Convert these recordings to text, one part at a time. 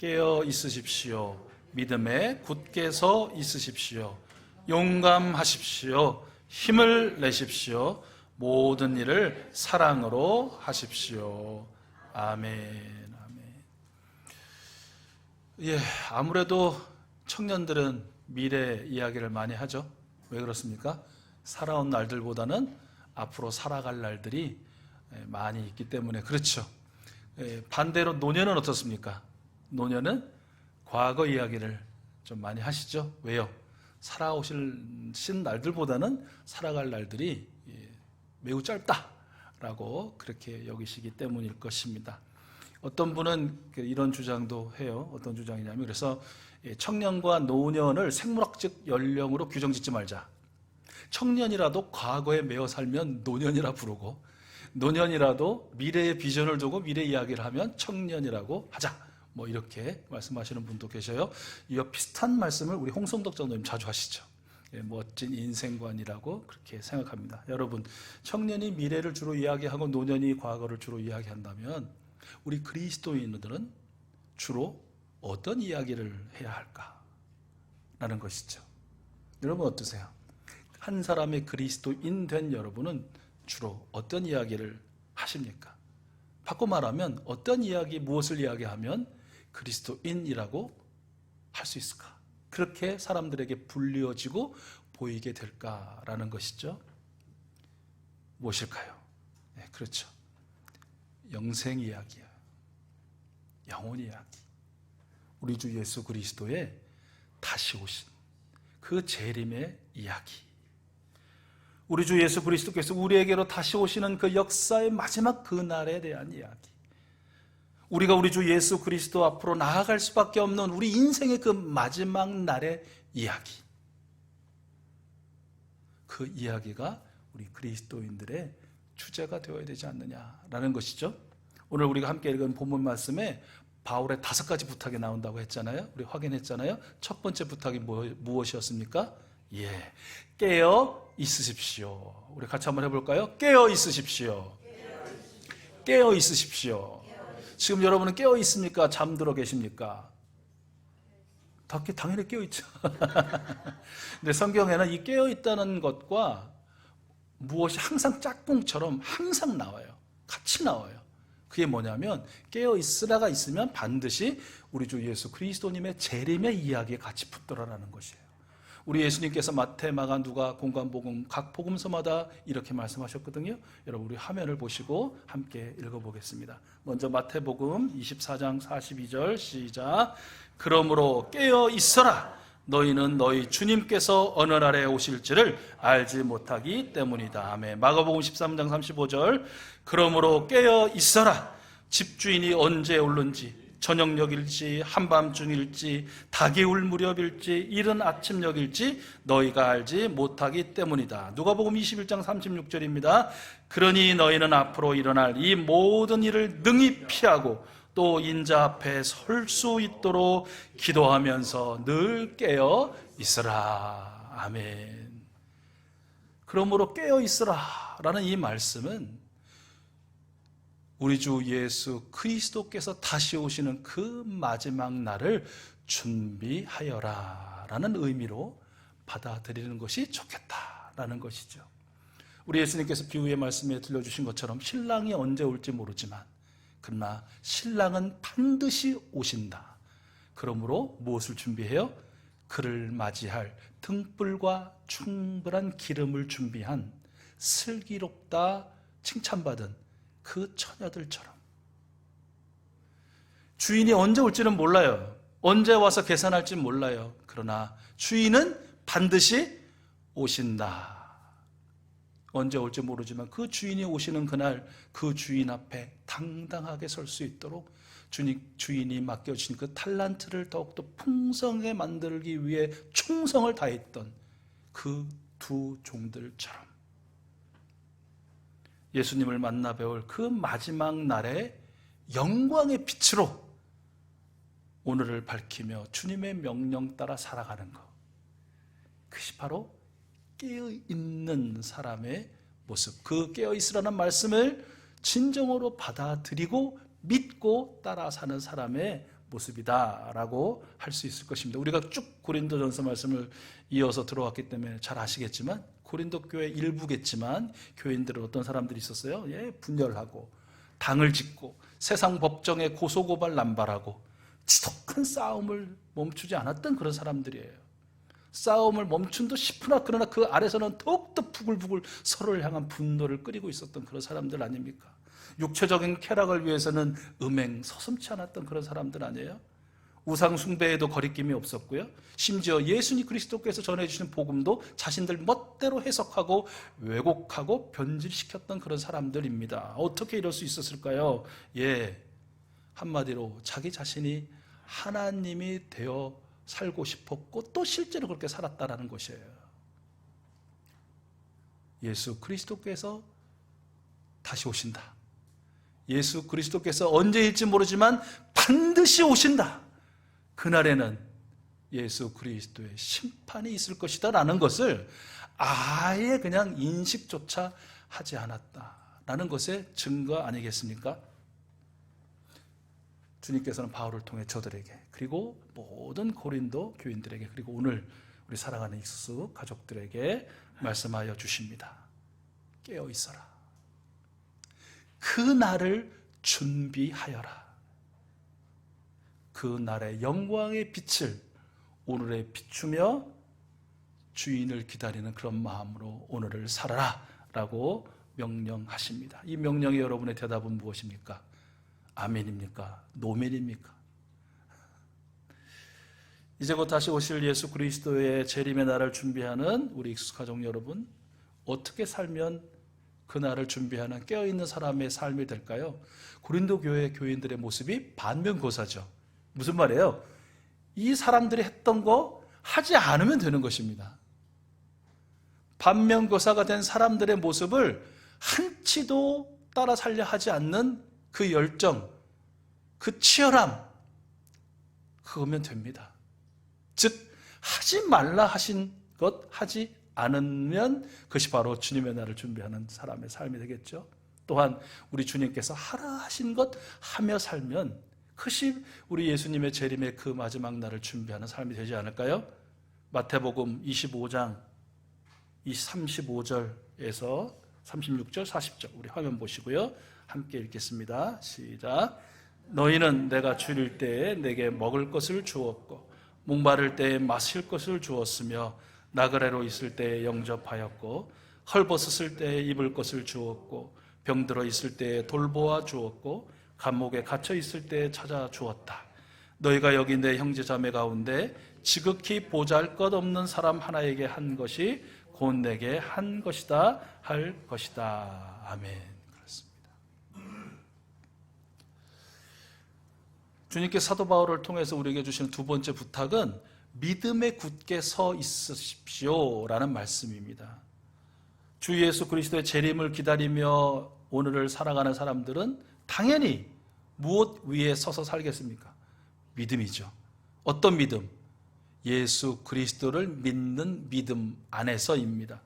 깨어 있으십시오. 믿음에 굳게 서 있으십시오. 용감하십시오. 힘을 내십시오. 모든 일을 사랑으로 하십시오. 아멘. 아멘. 예, 아무래도 청년들은 미래 이야기를 많이 하죠. 왜 그렇습니까? 살아온 날들보다는 앞으로 살아갈 날들이 예, 많이 있기 때문에 그렇죠. 예, 반대로 노년은 어떻습니까? 노년은 과거 이야기를 좀 많이 하시죠. 왜요? 살아오신 날들보다는 살아갈 날들이 예, 매우 짧다라고 그렇게 여기시기 때문일 것입니다. 어떤 분은 그 이런 주장도 해요. 어떤 주장이냐면 그래서 예, 청년과 노년을 생물학적 연령으로 규정짓지 말자. 청년이라도 과거에 매어 살면 노년이라 부르고 노년이라도 미래의 비전을 두고 미래 이야기를 하면 청년이라고 하자. 뭐 이렇게 말씀하시는 분도 계셔요. 이와 비슷한 말씀을 우리 홍성덕 장로님 자주 하시죠. 예, 멋진 인생관이라고 그렇게 생각합니다. 여러분, 청년이 미래를 주로 이야기하고 노년이 과거를 주로 이야기한다면 우리 그리스도인들은 주로 어떤 이야기를 해야 할까? 라는 것이죠. 여러분 어떠세요? 한 사람의 그리스도인 된 여러분은 주로 어떤 이야기를 하십니까? 바꿔 말하면 어떤 이야기, 무엇을 이야기하면 그리스도인이라고 할 수 있을까? 그렇게 사람들에게 불리어지고 보이게 될까라는 것이죠. 무엇일까요? 네, 그렇죠. 영생 이야기예요. 영혼 이야기. 우리 주 예수 그리스도의 다시 오신 그 재림의 이야기. 우리 주 예수 그리스도께서 우리에게로 다시 오시는 그 역사의 마지막 그 날에 대한 이야기. 우리가 우리 주 예수 그리스도 앞으로 나아갈 수밖에 없는 우리 인생의 그 마지막 날의 이야기. 그 이야기가 우리 그리스도인들의 주제가 되어야 되지 않느냐라는 것이죠. 오늘 우리가 함께 읽은 본문 말씀에 바울의 다섯 가지 부탁이 나온다고 했잖아요. 우리 확인했잖아요. 첫 번째 부탁이 뭐, 무엇이었습니까? 예. 깨어 있으십시오. 우리 같이 한번 해볼까요? 깨어 있으십시오. 깨어 있으십시오. 지금 여러분은 깨어 있습니까? 잠들어 계십니까? 당연히 깨어 있죠. 근데 성경에는 이 깨어 있다는 것과 무엇이 항상 짝꿍처럼 항상 나와요. 같이 나와요. 그게 뭐냐면 깨어 있으라가 있으면 반드시 우리 주 예수 그리스도님의 재림의 이야기에 같이 붙더라라는 것이에요. 우리 예수님께서 마태, 마가, 누가, 공간복음 각 복음서마다 이렇게 말씀하셨거든요. 여러분 우리 화면을 보시고 함께 읽어보겠습니다. 먼저 마태복음 24장 42절 시작. 그러므로 깨어 있어라. 너희는 너희 주님께서 어느 날에 오실지를 알지 못하기 때문이다. 아멘. 마가복음 13장 35절. 그러므로 깨어 있어라. 집주인이 언제 올는지 저녁녘일지 한밤중일지 닭이 울 무렵일지 이른 아침녘일지 너희가 알지 못하기 때문이다. 누가복음 21장 36절입니다. 그러니 너희는 앞으로 일어날 이 모든 일을 능히 피하고 또 인자 앞에 설 수 있도록 기도하면서 늘 깨어 있으라. 아멘. 그러므로 깨어 있으라라는 이 말씀은 우리 주 예수 그리스도께서 다시 오시는 그 마지막 날을 준비하여라 라는 의미로 받아들이는 것이 좋겠다라는 것이죠. 우리 예수님께서 비유의 말씀에 들려주신 것처럼 신랑이 언제 올지 모르지만 그러나 신랑은 반드시 오신다. 그러므로 무엇을 준비해요? 그를 맞이할 등불과 충분한 기름을 준비한 슬기롭다 칭찬받은 그 처녀들처럼 주인이 언제 올지는 몰라요. 언제 와서 계산할지 몰라요. 그러나 주인은 반드시 오신다. 언제 올지 모르지만 그 주인이 오시는 그날 그 주인 앞에 당당하게 설 수 있도록 주님, 주인이 맡겨주신 그 탈란트를 더욱더 풍성하게 만들기 위해 충성을 다했던 그 두 종들처럼 예수님을 만나 배울 그 마지막 날의 영광의 빛으로 오늘을 밝히며 주님의 명령 따라 살아가는 것. 그것이 바로 깨어 있는 사람의 모습. 그 깨어 있으라는 말씀을 진정으로 받아들이고 믿고 따라 사는 사람의 모습이다라고 할 수 있을 것입니다. 우리가 쭉 고린도전서 말씀을 이어서 들어왔기 때문에 잘 아시겠지만 고린도 교회 일부겠지만 교인들은 어떤 사람들이 있었어요? 예, 분열하고 당을 짓고 세상 법정에 고소고발 남발하고 지독한 싸움을 멈추지 않았던 그런 사람들이에요. 싸움을 멈춘 듯 싶으나 그러나 그 아래서는 더욱더 부글부글 서로를 향한 분노를 끓이고 있었던 그런 사람들 아닙니까? 육체적인 쾌락을 위해서는 음행 서슴치 않았던 그런 사람들 아니에요? 우상 숭배에도 거리낌이 없었고요. 심지어 예수님 그리스도께서 전해주신 복음도 자신들 멋대로 해석하고 왜곡하고 변질시켰던 그런 사람들입니다. 어떻게 이럴 수 있었을까요? 예, 한마디로 자기 자신이 하나님이 되어 살고 싶었고 또 실제로 그렇게 살았다라는 것이에요. 예수 그리스도께서 다시 오신다. 예수 그리스도께서 언제일지 모르지만 반드시 오신다. 그날에는 예수 그리스도의 심판이 있을 것이다. 라는 것을 아예 그냥 인식조차 하지 않았다. 라는 것의 증거 아니겠습니까? 주님께서는 바울을 통해 저들에게 그리고 모든 고린도 교인들에게 그리고 오늘 우리 사랑하는 익수 가족들에게 말씀하여 주십니다. 깨어 있어라. 그 날을 준비하여라. 그 날의 영광의 빛을 오늘에 비추며 주인을 기다리는 그런 마음으로 오늘을 살아라 라고 명령하십니다. 이 명령의 여러분의 대답은 무엇입니까? 아멘입니까? 노멘입니까? 이제 곧 다시 오실 예수 그리스도의 재림의 날을 준비하는 우리 익숙가족 여러분, 어떻게 살면 그 날을 준비하는 깨어있는 사람의 삶이 될까요? 고린도 교회 교인들의 모습이 반면교사죠. 무슨 말이에요? 이 사람들이 했던 거 하지 않으면 되는 것입니다. 반면교사가 된 사람들의 모습을 한치도 따라 살려 하지 않는 그 열정, 그 치열함, 그거면 됩니다. 즉, 하지 말라 하신 것 하지 않으면 그것이 바로 주님의 날을 준비하는 사람의 삶이 되겠죠. 또한 우리 주님께서 하라 하신 것 하며 살면 그것이 우리 예수님의 재림의 그 마지막 날을 준비하는 삶이 되지 않을까요? 마태복음 25장 35절에서 36절, 40절 우리 화면 보시고요. 함께 읽겠습니다. 시작. 너희는 내가 줄일 때에 내게 먹을 것을 주었고 목마를 때에 마실 것을 주었으며 나그네로 있을 때에 영접하였고 헐벗었을 때에 입을 것을 주었고 병들어 있을 때에 돌보아 주었고 감옥에 갇혀 있을 때에 찾아 주었다. 너희가 여기 내 형제 자매 가운데 지극히 보잘 것 없는 사람 하나에게 한 것이 곧 내게 한 것이다 할 것이다. 아멘. 주님께 사도 바울을 통해서 우리에게 주시는 두 번째 부탁은 믿음에 굳게 서 있으십시오라는 말씀입니다. 주 예수 그리스도의 재림을 기다리며 오늘을 살아가는 사람들은 당연히 무엇 위에 서서 살겠습니까? 믿음이죠. 어떤 믿음? 예수 그리스도를 믿는 믿음 안에서입니다.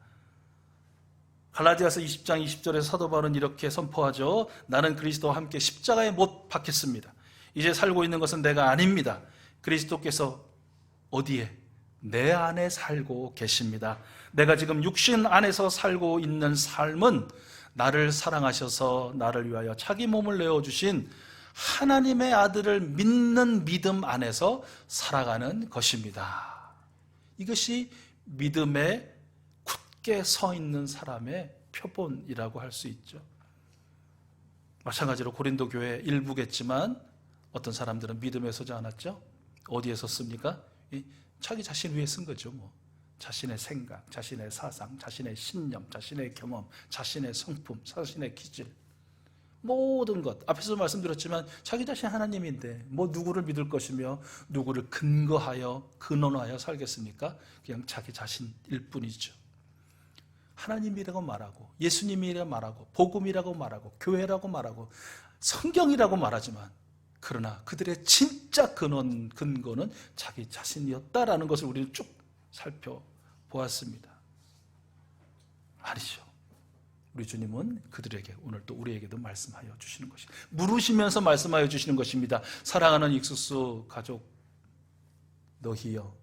갈라디아서 20장 20절에 사도 바울은 이렇게 선포하죠. 나는 그리스도와 함께 십자가에 못 박혔습니다. 이제 살고 있는 것은 내가 아닙니다. 그리스도께서 어디에? 내 안에 살고 계십니다. 내가 지금 육신 안에서 살고 있는 삶은 나를 사랑하셔서 나를 위하여 자기 몸을 내어 주신 하나님의 아들을 믿는 믿음 안에서 살아가는 것입니다. 이것이 믿음에 굳게 서 있는 사람의 표본이라고 할 수 있죠. 마찬가지로 고린도 교회 일부겠지만 어떤 사람들은 믿음에 서지 않았죠? 어디에 섰습니까? 자기 자신 위에 쓴 거죠, 뭐. 자신의 생각, 자신의 사상, 자신의 신념, 자신의 경험, 자신의 성품, 자신의 기질. 모든 것. 앞에서 말씀드렸지만 자기 자신 하나님인데 뭐 누구를 믿을 것이며 누구를 근거하여 근원하여 살겠습니까? 그냥 자기 자신일 뿐이죠. 하나님이라고 말하고 예수님이라고 말하고 복음이라고 말하고 교회라고 말하고 성경이라고 말하지만 그러나 그들의 진짜 근원, 근거는 자기 자신이었다라는 것을 우리는 쭉 살펴보았습니다. 아니죠. 우리 주님은 그들에게 오늘 또 우리에게도 말씀하여 주시는 것이 물으시면서 말씀하여 주시는 것입니다. 사랑하는 익수수 가족 너희여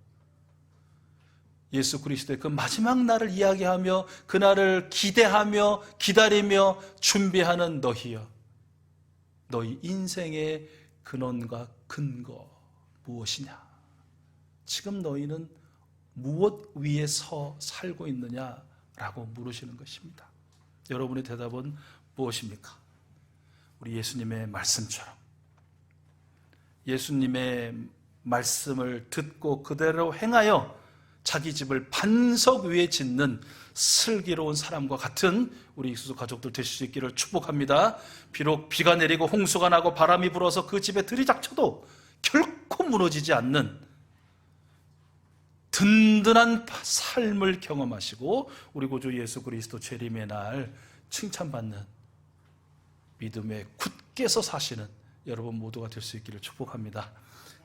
예수 그리스도의 그 마지막 날을 이야기하며 그 날을 기대하며 기다리며 준비하는 너희여 너희 인생의 근원과 근거 무엇이냐? 지금 너희는 무엇 위에 서 살고 있느냐라고 물으시는 것입니다. 여러분의 대답은 무엇입니까? 우리 예수님의 말씀처럼 예수님의 말씀을 듣고 그대로 행하여 자기 집을 반석 위에 짓는 슬기로운 사람과 같은 우리 익수수 가족들 되실 수 있기를 축복합니다. 비록 비가 내리고 홍수가 나고 바람이 불어서 그 집에 들이닥쳐도 결코 무너지지 않는 든든한 삶을 경험하시고 우리 구주 예수 그리스도 재림의 날 칭찬받는 믿음에 굳게 서 사시는 여러분 모두가 될 수 있기를 축복합니다.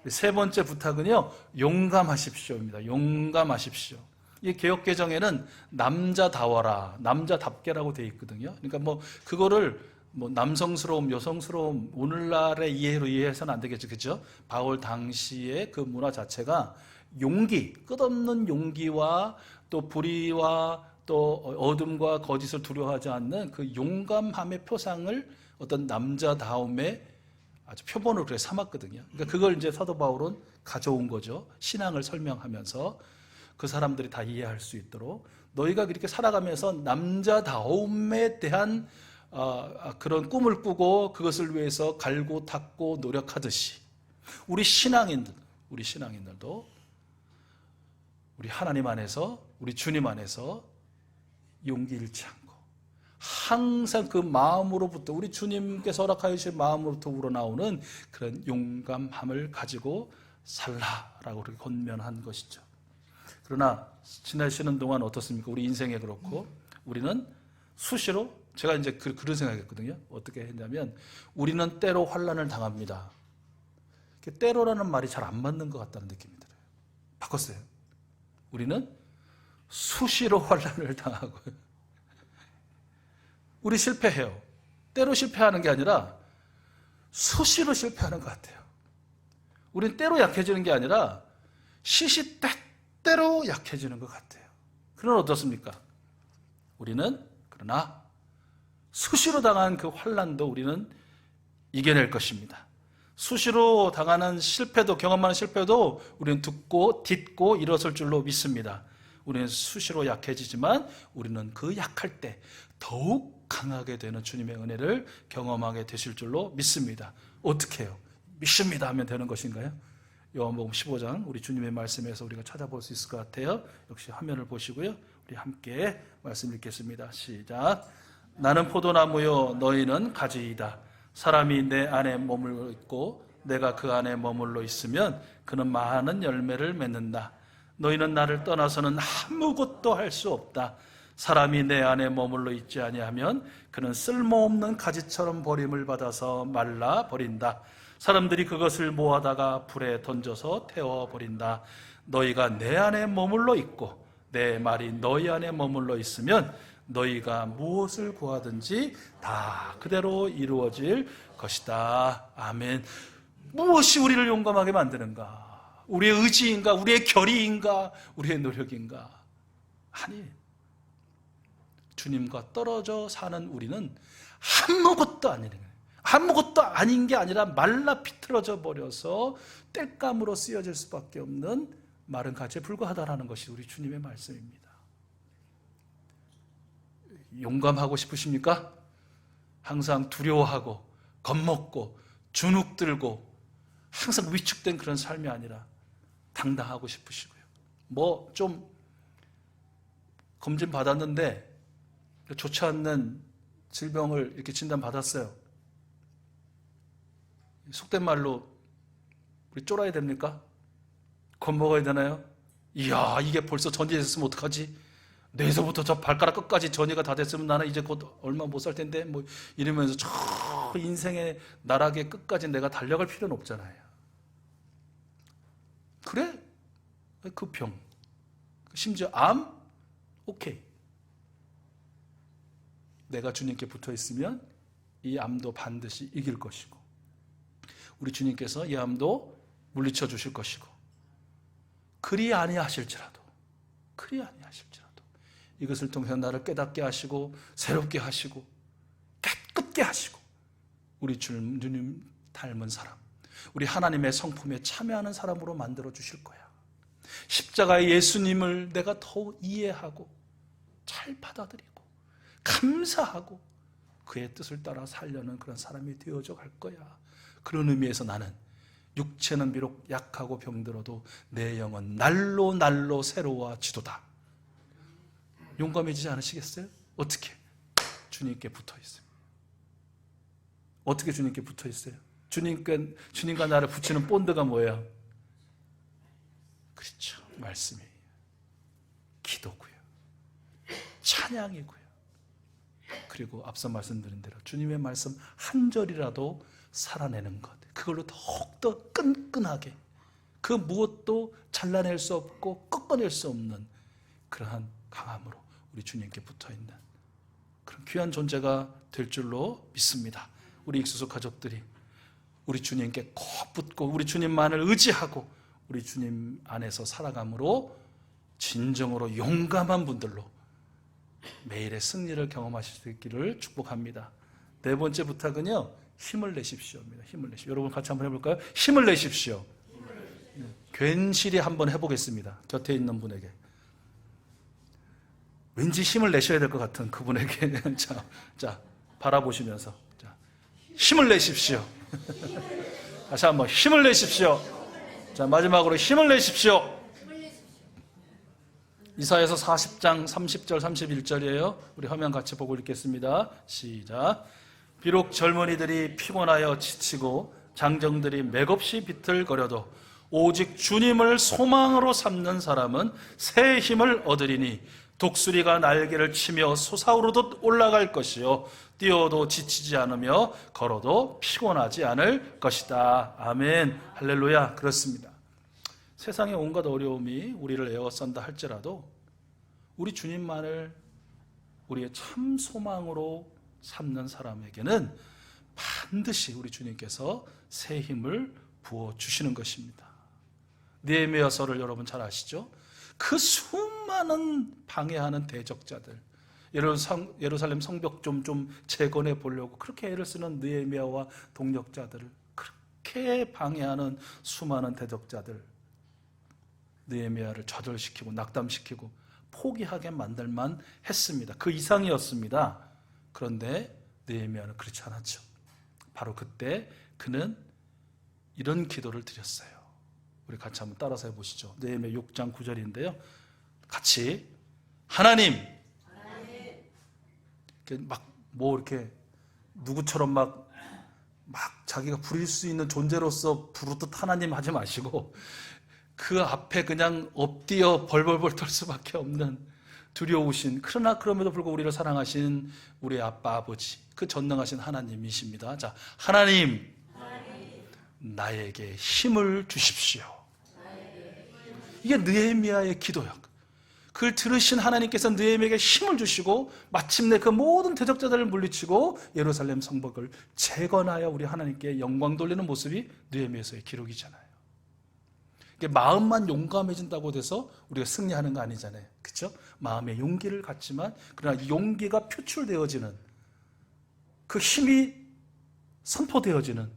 세 번째 부탁은요, 용감하십시오입니다. 용감하십시오. 이 개혁 개정에는 남자다워라, 남자답게라고 되어 있거든요. 그러니까 뭐 그거를 뭐 남성스러움, 여성스러움 오늘날의 이해로 이해해서는 안 되겠죠, 그렇죠? 바울 당시의 그 문화 자체가 용기, 끝없는 용기와 또 불의와 또 어둠과 거짓을 두려워하지 않는 그 용감함의 표상을 어떤 남자다움의 아주 표본으로 그렇게 삼았거든요. 그러니까 그걸 이제 사도 바울은 가져온 거죠. 신앙을 설명하면서 그 사람들이 다 이해할 수 있도록 너희가 그렇게 살아가면서 남자다움에 대한 어, 그런 꿈을 꾸고 그것을 위해서 갈고 닦고 노력하듯이 우리 신앙인들, 우리 신앙인들도 우리 하나님 안에서 우리 주님 안에서 용기 잃지 않고 항상 그 마음으로부터 우리 주님께서 허락하여 주신 마음으로부터 우러나오는 그런 용감함을 가지고 살라라고 그렇게 권면한 것이죠. 그러나 지나시는 동안 어떻습니까? 우리 인생에 그렇고 우리는 수시로 제가 이제 그, 그런 생각했거든요. 어떻게 했냐면 우리는 때로 환란을 당합니다. 때로라는 말이 잘 안 맞는 것 같다는 느낌이 들어요. 바꿨어요. 우리는 수시로 환란을 당하고요. 우리 실패해요. 때로 실패하는 게 아니라 수시로 실패하는 것 같아요. 우린 때로 약해지는 게 아니라 시시때때로 약해지는 것 같아요. 그럼 어떻습니까? 우리는 그러나 수시로 당한 그 환란도 우리는 이겨낼 것입니다. 수시로 당하는 실패도 경험하는 실패도 우리는 듣고 딛고 일어설 줄로 믿습니다. 우리는 수시로 약해지지만 우리는 그 약할 때 더욱 강하게 되는 주님의 은혜를 경험하게 되실 줄로 믿습니다. 어떻게 해요? 믿습니다 하면 되는 것인가요? 요한복음 15장 우리 주님의 말씀에서 우리가 찾아볼 수 있을 것 같아요. 역시 화면을 보시고요. 우리 함께 말씀 읽겠습니다. 시작. 나는 포도나무요 너희는 가지이다. 사람이 내 안에 머물러 있고 내가 그 안에 머물러 있으면 그는 많은 열매를 맺는다. 너희는 나를 떠나서는 아무것도 할 수 없다. 사람이 내 안에 머물러 있지 아니하면 그는 쓸모없는 가지처럼 버림을 받아서 말라 버린다. 사람들이 그것을 모아다가 불에 던져서 태워 버린다. 너희가 내 안에 머물러 있고 내 말이 너희 안에 머물러 있으면 너희가 무엇을 구하든지 다 그대로 이루어질 것이다. 아멘. 무엇이 우리를 용감하게 만드는가? 우리의 의지인가? 우리의 결의인가? 우리의 노력인가? 아니. 주님과 떨어져 사는 우리는 아무것도 아니는 거예요. 아무것도 아닌 게 아니라 말라 비틀어져 버려서 땔감으로 쓰여질 수밖에 없는 마른 가지에 불과하다라는 것이 우리 주님의 말씀입니다. 용감하고 싶으십니까? 항상 두려워하고 겁먹고 주눅 들고 항상 위축된 그런 삶이 아니라 당당하고 싶으시고요. 뭐 좀 검진 받았는데 좋지 않는 질병을 이렇게 진단 받았어요. 속된 말로 우리 쫄아야 됩니까? 겁먹어야 되나요? 이야 이게 벌써 전이됐으면 어떡하지? 뇌에서부터 저 발가락 끝까지 전이가 다 됐으면 나는 이제 곧 얼마 못 살 텐데 뭐 이러면서 저 인생의 나락의 끝까지 내가 달려갈 필요는 없잖아요. 그래? 그 병. 심지어 암? 오케이. 내가 주님께 붙어 있으면 이 암도 반드시 이길 것이고 우리 주님께서 이 암도 물리쳐 주실 것이고 그리 아니하실지라도 그리 아니하실지라도 이것을 통해서 나를 깨닫게 하시고 새롭게 하시고 깨끗게 하시고 우리 주님 닮은 사람 우리 하나님의 성품에 참여하는 사람으로 만들어 주실 거야. 십자가의 예수님을 내가 더 이해하고 잘 받아들이고 감사하고 그의 뜻을 따라 살려는 그런 사람이 되어져 갈 거야. 그런 의미에서 나는 육체는 비록 약하고 병들어도 내 영은 날로 날로 새로워지도다. 용감해지지 않으시겠어요? 어떻게? 주님께 붙어 있어요. 어떻게 주님께 붙어 있어요? 주님과, 주님과 나를 붙이는 본드가 뭐예요? 그렇죠. 말씀이에요. 기도고요. 찬양이고요. 그리고 앞서 말씀드린 대로 주님의 말씀 한 절이라도 살아내는 것. 그걸로 더욱더 끈끈하게 그 무엇도 잘라낼 수 없고 꺾어낼 수 없는 그러한 강함으로 우리 주님께 붙어 있는 그런 귀한 존재가 될 줄로 믿습니다. 우리 익수수 가족들이 우리 주님께 꼭 붙고 우리 주님만을 의지하고 우리 주님 안에서 살아감으로 진정으로 용감한 분들로 매일의 승리를 경험하실 수 있기를 축복합니다. 네 번째 부탁은요, 힘을 내십시오입니다. 힘을 내십시오. 여러분 같이 한번 해볼까요? 힘을 내십시오. 네, 괜시리 한번 해보겠습니다. 곁에 있는 분에게. 왠지 힘을 내셔야 될 것 같은 그분에게. 자, 자, 바라보시면서. 자, 힘을 내십시오. 다시 한번 힘을 내십시오. 자, 마지막으로 힘을 내십시오. 이사에서 40장 30절 31절이에요. 우리 화면 같이 보고 읽겠습니다. 시작. 비록 젊은이들이 피곤하여 지치고 장정들이 맥없이 비틀거려도 오직 주님을 소망으로 삼는 사람은 새 힘을 얻으리니 독수리가 날개를 치며 솟아오르듯 올라갈 것이요 뛰어도 지치지 않으며 걸어도 피곤하지 않을 것이다. 아멘. 할렐루야. 그렇습니다. 세상의 온갖 어려움이 우리를 에워싼다 할지라도 우리 주님만을 우리의 참 소망으로 삼는 사람에게는 반드시 우리 주님께서 새 힘을 부어 주시는 것입니다. 느헤미야서를 여러분 잘 아시죠? 그 수많은 방해하는 대적자들 예루살렘 성벽 좀 좀 재건해 보려고 그렇게 애를 쓰는 느헤미야와 동력자들을 그렇게 방해하는 수많은 대적자들 느헤미야를 좌절시키고 낙담시키고 포기하게 만들만 했습니다. 그 이상이었습니다. 그런데 느헤미야는 그렇지 않았죠. 바로 그때 그는 이런 기도를 드렸어요. 우리 같이 한번 따라서 해보시죠. 느헤미야 6장 9절인데요. 같이 하나님, 막뭐 이렇게 누구처럼 막, 막 자기가 부릴 수 있는 존재로서 부르듯 하나님 하지 마시고 그 앞에 그냥 엎드려 벌벌벌 떨 수밖에 없는 두려우신 그러나 그럼에도 불구하고 우리를 사랑하신 우리 아빠 아버지 그 전능하신 하나님이십니다. 자 하나님, 나에게 힘을 주십시오. 이게 느헤미야의 기도야. 그걸 들으신 하나님께서 느헤미야에게 힘을 주시고 마침내 그 모든 대적자들을 물리치고 예루살렘 성벽을 재건하여 우리 하나님께 영광 돌리는 모습이 느헤미야서의 기록이잖아요. 이게 마음만 용감해진다고 돼서 우리가 승리하는 거 아니잖아요. 그렇죠? 마음의 용기를 갖지만 그러나 이 용기가 표출되어지는 그 힘이 선포되어지는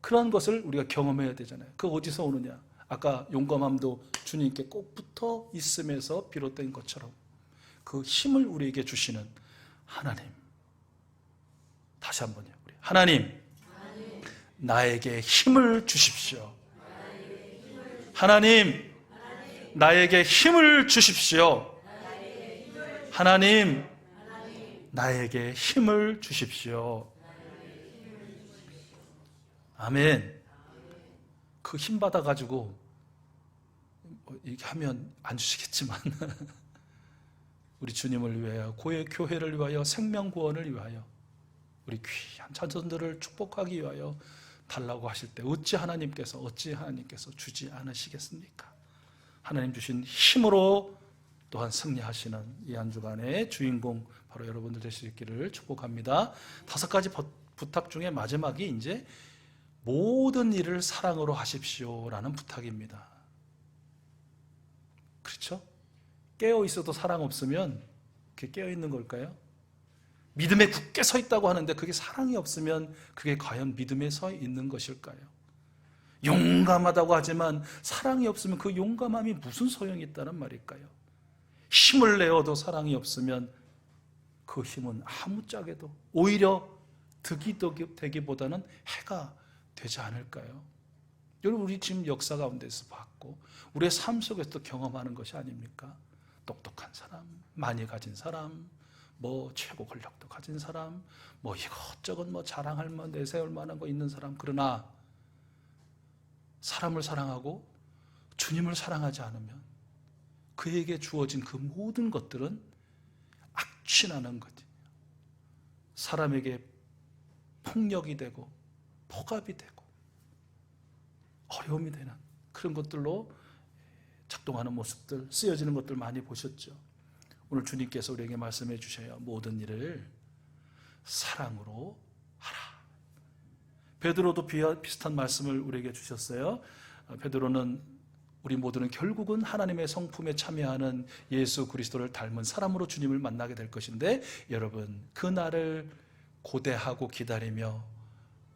그런 것을 우리가 경험해야 되잖아요. 그 어디서 오느냐? 아까 용감함도 주님께 꼭 붙어 있음에서 비롯된 것처럼 그 힘을 우리에게 주시는 하나님. 다시 한번요. 우리 하나님, 나에게 힘을 주십시오. 하나님, 나에게 힘을 주십시오. 하나님, 나에게 힘을 주십시오. 아멘. 그 힘 받아가지고, 이렇게 하면 안 주시겠지만, 우리 주님을 위하여, 고의 교회를 위하여, 생명 구원을 위하여, 우리 귀한 자손들을 축복하기 위하여 달라고 하실 때, 어찌 하나님께서, 어찌 하나님께서 주지 않으시겠습니까? 하나님 주신 힘으로 또한 승리하시는 이 한 주간의 주인공 바로 여러분들 있기를 축복합니다. 다섯 가지 버- 부탁 중에 마지막이 이제 모든 일을 사랑으로 하십시오라는 부탁입니다. 그렇죠? 깨어 있어도 사랑 없으면 그게 깨어 있는 걸까요? 믿음에 굳게 서 있다고 하는데 그게 사랑이 없으면 그게 과연 믿음에 서 있는 것일까요? 용감하다고 하지만 사랑이 없으면 그 용감함이 무슨 소용이 있다는 말일까요? 힘을 내어도 사랑이 없으면 그 힘은 아무짝에도 오히려 득이 되기보다는 해가 되지 않을까요? 여러분 우리 지금 역사 가운데서 봤고 우리의 삶 속에서도 경험하는 것이 아닙니까? 똑똑한 사람, 많이 가진 사람, 뭐 최고 권력도 가진 사람, 뭐 이것저것 뭐 자랑할 만 내세울 만한 거 있는 사람 그러나 사람을 사랑하고 주님을 사랑하지 않으면 그에게 주어진 그 모든 것들은 악취나는 거지. 사람에게 폭력이 되고 포갑이 되고 어려움이 되는 그런 것들로 작동하는 모습들, 쓰여지는 것들 많이 보셨죠. 오늘 주님께서 우리에게 말씀해 주셔요. 모든 일을 사랑으로 하라. 베드로도 비슷한 말씀을 우리에게 주셨어요. 어, 베드로는 우리 모두는 결국은 하나님의 성품에 참여하는 예수 그리스도를 닮은 사람으로 주님을 만나게 될 것인데 여러분 그 날을 고대하고 기다리며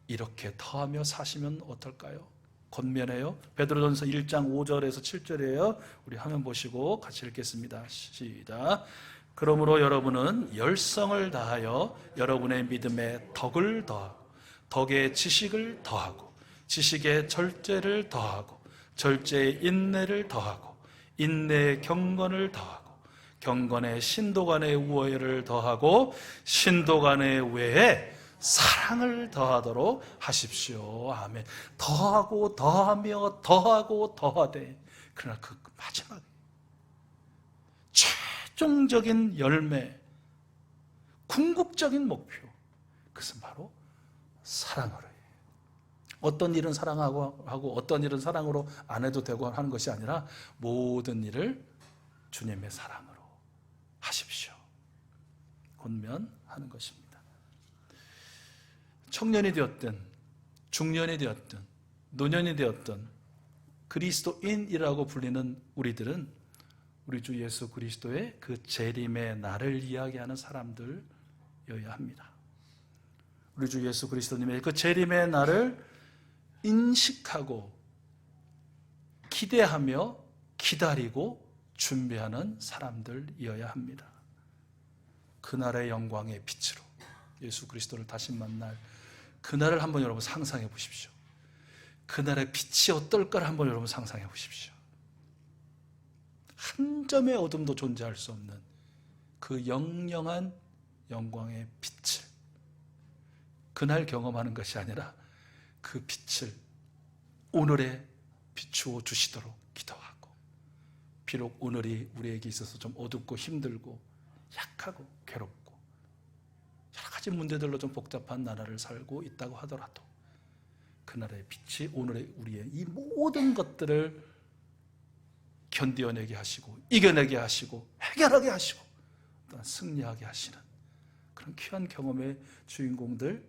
이렇게 더하며 사시면 어떨까요? 권면해요. 베드로전서 1장 5절에서 7절이에요. 우리 화면 보시고 같이 읽겠습니다. 시작. 그러므로 여러분은 열성을 다하여 여러분의 믿음에 덕을 더하고 덕에 지식을 더하고 지식에 절제를 더하고 절제에 인내를 더하고 인내에 경건을 더하고 경건에 신도간의 우애를 더하고 신도간의 우애에 사랑을 더하도록 하십시오. 아멘. 더하고 더하며 더하고 더하되 그러나 그 마지막 최종적인 열매 궁극적인 목표 그것은 바로 사랑으로. 어떤 일은 사랑하고 하고 어떤 일은 사랑으로 안 해도 되고 하는 것이 아니라 모든 일을 주님의 사랑으로 하십시오. 권면하는 것입니다. 청년이 되었든 중년이 되었든 노년이 되었든 그리스도인이라고 불리는 우리들은 우리 주 예수 그리스도의 그 재림의 날을 이야기하는 사람들이어야 합니다. 우리 주 예수 그리스도님의 그 재림의 날을 인식하고 기대하며 기다리고 준비하는 사람들이어야 합니다. 그날의 영광의 빛으로 예수 그리스도를 다시 만날 그날을 한번 여러분 상상해 보십시오. 그날의 빛이 어떨까를 한번 여러분 상상해 보십시오. 한 점의 어둠도 존재할 수 없는 그 영영한 영광의 빛을 그날 경험하는 것이 아니라 그 빛을 오늘에 비추어 주시도록 기도하고 비록 오늘이 우리에게 있어서 좀 어둡고 힘들고 약하고 괴롭고 여러 가지 문제들로 좀 복잡한 나라를 살고 있다고 하더라도 그날의 빛이 오늘의 우리의 이 모든 것들을 견디어내게 하시고 이겨내게 하시고 해결하게 하시고 또한 승리하게 하시는 그런 귀한 경험의 주인공들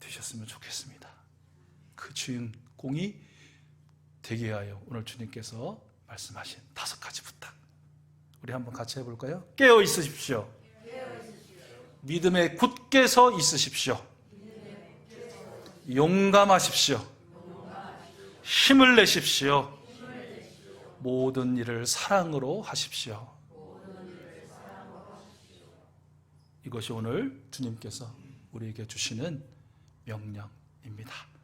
되셨으면 좋겠습니다. 그 주인공이 되게 하여 오늘 주님께서 말씀하신 다섯 가지 부탁 우리 한번 같이 해볼까요? 깨어 있으십시오. 믿음에 굳게 서 있으십시오. 용감하십시오. 힘을 내십시오. 모든 일을 사랑으로 하십시오. 이것이 오늘 주님께서 우리에게 주시는 명령입니다.